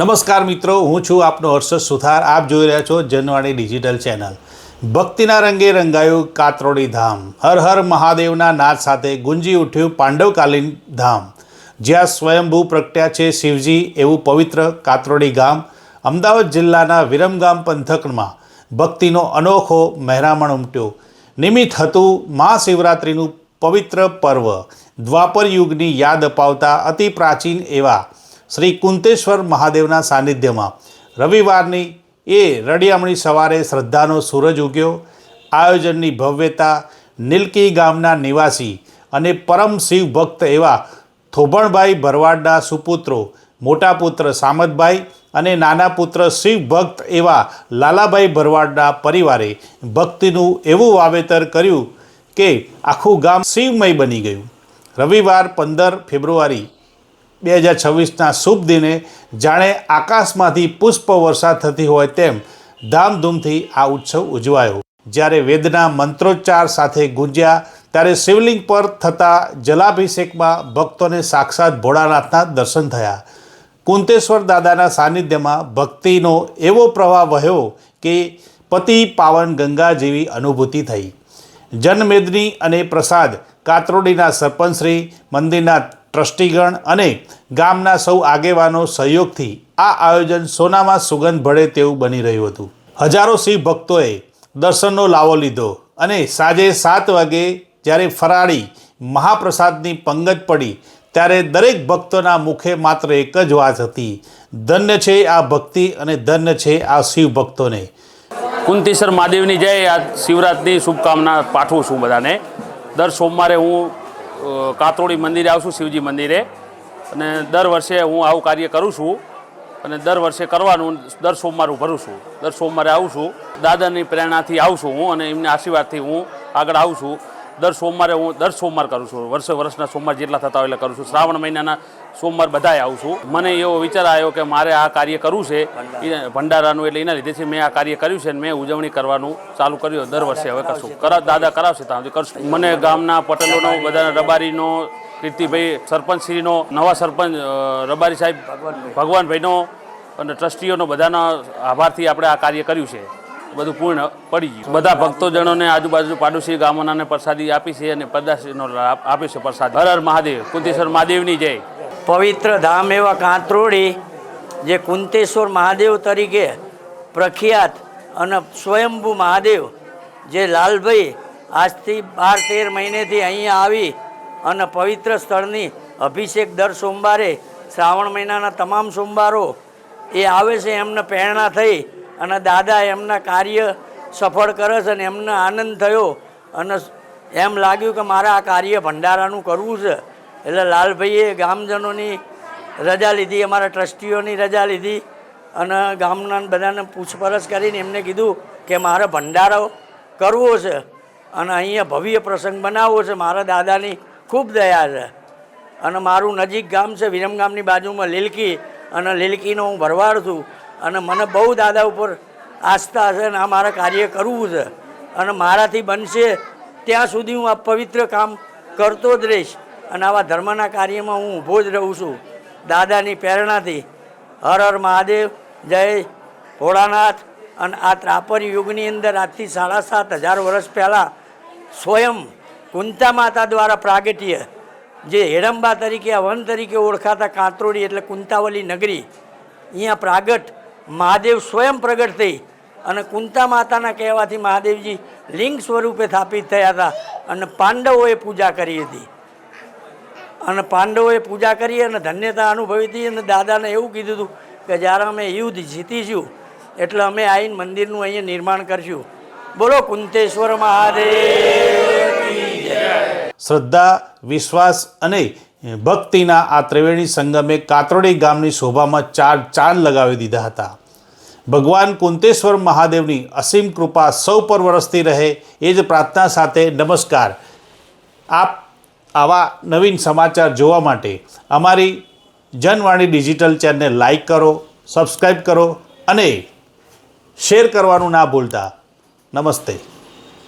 નમસ્કાર મિત્રો, હું છું આપનો હર્ષદ સુથાર. આપ જોઈ રહ્યા છો જનવાણી ડિજિટલ ચેનલ. ભક્તિના રંગે રંગાયું કાતરોડી ધામ. હર હર મહાદેવના નાદ સાથે ગુંજી ઉઠ્યું પાંડવકાલીન ધામ. જ્યાં સ્વયંભૂ પ્રગટ્યા છે શિવજી એવું પવિત્ર કાતરોડી ગામ. અમદાવાદ જિલ્લાના વિરમગામ પંથકમાં ભક્તિનો અનોખો મહેરામણ ઉમટ્યો. નિમિત્ત હતું મહાશિવરાત્રિનું પવિત્ર પર્વ. દ્વાપર યુગની યાદ અપાવતા અતિ પ્રાચીન એવા શ્રી કુંતેશ્વર મહાદેવના સાનિધ્યમાં રવિવારની એ રડિયામણી સવારે શ્રદ્ધાનો સૂરજ ઉગ્યો. આયોજનની ભવ્યતા નીલકી ગામના નિવાસી અને પરમ શિવ ભક્ત એવા થોભણભાઈ ભરવાડના સુપુત્રો, મોટા પુત્ર સામતભાઈ અને નાના પુત્ર શિવ ભક્ત એવા લાલાભાઈ ભરવાડના પરિવારે ભક્તિનું એવું વાવેતર કર્યું કે આખું ગામ શિવમય બની ગયું. રવિવાર પંદર ફેબ્રુઆરી બે હજાર છવ્વીસના શુભ દિને જાણે આકાશમાંથી પુષ્પ વર્ષા થતી હોય તેમ ધામધૂમથી આ ઉત્સવ ઉજવાયો. જ્યારે વેદના મંત્રોચ્ચાર સાથે ગુંજ્યા, ત્યારે શિવલિંગ પર થતા જલાભિષેકમાં ભક્તોને સાક્ષાત ભોળાનાથના દર્શન થયા. કુંતેશ્વર દાદાના સાનિધ્યમાં ભક્તિનો એવો પ્રવાહ વહ્યો કે પતિ પાવન ગંગા જેવી અનુભૂતિ થઈ. જનમેદની અને પ્રસાદ, કાતરોડીના સરપંચશ્રી મંદિરના ટ્રસ્ટીગણ અને ગામના સૌ આગેવાનો સહયોગથી આ આયોજન સોનામાં સુગંધ ભળે તેવું બની રહ્યું હતું. હજારો શિવ ભક્તોએ દર્શનનો લાવો લીધો અને સાંજે સાત વાગે જ્યારે ફરાળી મહાપ્રસાદની પંગત પડી, ત્યારે દરેક ભક્તોના મુખે માત્ર એક જ વાત હતી, ધન્ય છે આ ભક્તિ અને ધન્ય છે આ શિવ ભક્તોને. કુંતીસર મહાદેવની જય. આ શિવરાત્રિની શુભકામના પાઠવું છું બધાને. દર સોમવારે હું કાતરોડી મંદિરે આવું છું શિવજી મંદિરે. અને દર વર્ષે હું આવું કાર્ય કરું છું. અને દર વર્ષે કરવાનું, દર સોમવારે ભરું છું. દર સોમવારે આવું છું. દાદાની પ્રેરણાથી આવું છું હું અને એમના આશીર્વાદથી હું આગળ આવું છું. દર સોમવારે હું દર સોમવાર કરું છું. વર્ષે વર્ષના સોમવાર જેટલા થતા હોય એટલે કરું છું. શ્રાવણ મહિનાના સોમવાર બધાય આવું છું. મને એવો વિચાર આવ્યો કે મારે આ કાર્ય કરવું છે. ભંડારાનું એટલે એના લીધેથી મેં આ કાર્ય કર્યું છે અને મેં ઉજવણી કરવાનું ચાલુ કર્યું દર વર્ષે હવે કરશું. કરા દાદા કરાવશે ત્યાં કરશું. મને ગામના પટેલોનો બધાના રબારીનો કીર્તિભાઈ સરપંચશ્રીનો નવા સરપંચ રબારી સાહેબ ભગવાનભાઈનો અને ટ્રસ્ટીઓનો બધાના આભારથી આપણે આ કાર્ય કર્યું છે. બધું પૂર્ણ પડી ગયું. બધા ભક્તોજનોને આજુબાજુ પાડોશી ગામોનાને પ્રસાદી આપી છે અને પદાશીનો આપી છે પ્રસાદ. હર હર મહાદેવ. કુંતેશ્વર મહાદેવની જય. પવિત્ર ધામ એવા કાંતરોડી, જે કુંતેશ્વર મહાદેવ તરીકે પ્રખ્યાત અને સ્વયંભૂ મહાદેવ, જે લાલભાઈ આજથી બાર તેર મહિનેથી અહીંયા આવી અને પવિત્ર સ્થળની અભિષેક દર સોમવારે શ્રાવણ મહિનાના તમામ સોમવારો એ આવે છે, એમને પ્રેરણા થઈ અને દાદા એમના કાર્ય સફળ કરે છે અને એમને આનંદ થયો. અને એમ લાગ્યું કે મારે આ કાર્ય ભંડારાનું કરવું છે. એટલે લાલભાઈએ ગામજનોની રજા લીધી, અમારા ટ્રસ્ટીઓની રજા લીધી અને ગામના બધાને પૂછપરછ કરીને એમને કીધું કે મારે ભંડારો કરવો છે અને અહીંયા ભવ્ય પ્રસંગ બનાવવો છે. મારા દાદાની ખૂબ દયા છે. અને મારું નજીક ગામ છે વિરમગામની બાજુમાં લીલકી અને લીલકીનો હું ભરવાડ છું. અને મને બહુ દાદા ઉપર આસ્થા છે અને આ મારે કાર્ય કરવું છે. અને મારાથી બનશે ત્યાં સુધી હું આ પવિત્ર કામ કરતો જ રહીશ. અને આવા ધર્મના કાર્યમાં હું ઊભો જ રહું છું. દાદાની પ્રેરણાથી હર હર મહાદેવ, જય ભોળાનાથ. અને આ ત્રાપર યુગની અંદર આજથી સાડા સાત હજાર વર્ષ પહેલાં સ્વયં કુંતા માતા દ્વારા પ્રાગટ્ય, જે હેડંબા તરીકે વન તરીકે ઓળખાતા કાંતરોડી એટલે કુંતાવલી નગરી, અહીંયા પ્રાગટ મહાદેવ સ્વયં પ્રગટ થઈ અને કુંતા માતાના કહેવાથી મહાદેવજી લિંગ સ્વરૂપે સ્થાપિત થયા હતા અને પાંડવોએ પૂજા કરી હતી. અને પાંડવોએ પૂજા કરી અને ધન્યતા અનુભવી હતી અને દાદાને એવું કીધું હતું કે જ્યારે અમે યુદ્ધ જીતીશું એટલે અમે આવીને મંદિરનું અહીંયા નિર્માણ કરશું. બોલો, કુંતેશ્વર મહાદેવ શ્રદ્ધા, વિશ્વાસ અને ભક્તિના આ ત્રિવેણી સંગમે કાતરોડી ગામની શોભામાં ચાર ચાંદ લગાવી દીધા હતા. ભગવાન કુંતેશ્વર મહાદેવની અસીમ કૃપા સૌ પર વરસતી રહે એ જ પ્રાર્થના સાથે નમસ્કાર. આપ આવા નવીન સમાચાર જોવા માટે અમારી જનવાણી ડિજિટલ ચેનલને લાઈક કરો સબસ્ક્રાઈબ કરો અને શેર કરવાનું ના ભૂલતા. નમસ્તે.